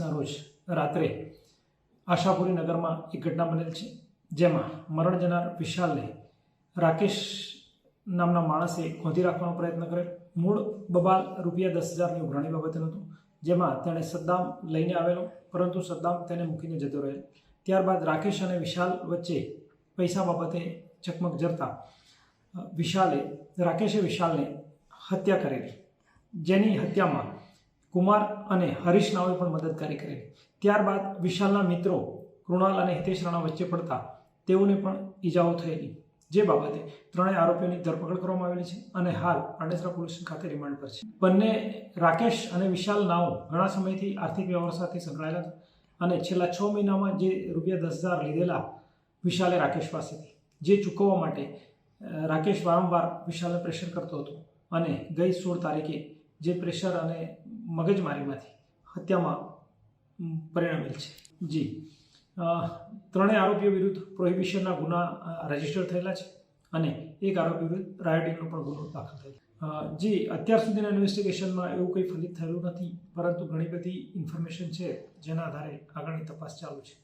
ના રોજ, રાત્રે આશાપુરી નગરમાં એક ઘટના બનેલ છે, જેમાં મરણ જનાર વિશાલને રાકેશ નામના માણસે ગોંધી રાખવાનો પ્રયત્ન કર્યો. મૂળ બબાલ રૂપિયા દસ હજારની ઉઘરાણી બાબતનું હતું, જેમાં તેણે સદ્દામ લઈને આવેલો, પરંતુ સદ્દામ તેને મૂકીને જતો રહેલ ત્યારબાદ રાકેશ અને વિશાલ વચ્ચે પૈસા બાબતે ચકમક જરતા વિશાલે, રાકેશે વિશાલને હત્યા કરેલી. જેની હત્યામાં કુમાર અને હરીશ નાવે પણ મદદગારી કરેલી ત્યારબાદ વિશાલના મિત્રો કૃણાલ અને હિતેશ રાણા વચ્ચે પડતા તેઓને પણ ઈજાઓ થયેલી. જે બાબતે ત્રણેય આરોપીઓની ધરપકડ કરવામાં આવેલી છે અને હાલ પાંડેસરા પોલીસ ખાતે રિમાન્ડ પર છે. બંને રાકેશ અને વિશાલ નાઓ ઘણા સમયથી આર્થિક વ્યવહાર સાથે સંકળાયેલા હતા અને છેલ્લા છ મહિનામાં જે રૂપિયા દસ હજાર લીધેલા વિશાલે રાકેશ પાસેથી, જે ચૂકવવા માટે રાકેશ વારંવાર વિશાલને પ્રેશર કરતો હતો અને ગઈ સોળ તારીખે જે પ્રેશર અને મગજમારીમાંથી હત્યામાં પરિણમેલ છે. જી. ત્રણેય આરોપીઓ વિરુદ્ધ પ્રોહિબિશનના ગુના રજિસ્ટર થયેલા છે અને એક આરોપી વિરુદ્ધ રાયોટિંગનો પણ ગુનો દાખલ થયેલો જી, અત્યાર સુધીના ઇન્વેસ્ટિગેશનમાં એવું કંઈ ફલિત થયેલું નથી, પરંતુ ઘણી બધી ઇન્ફોર્મેશન છે જેના આધારે આગળની તપાસ ચાલુ છે.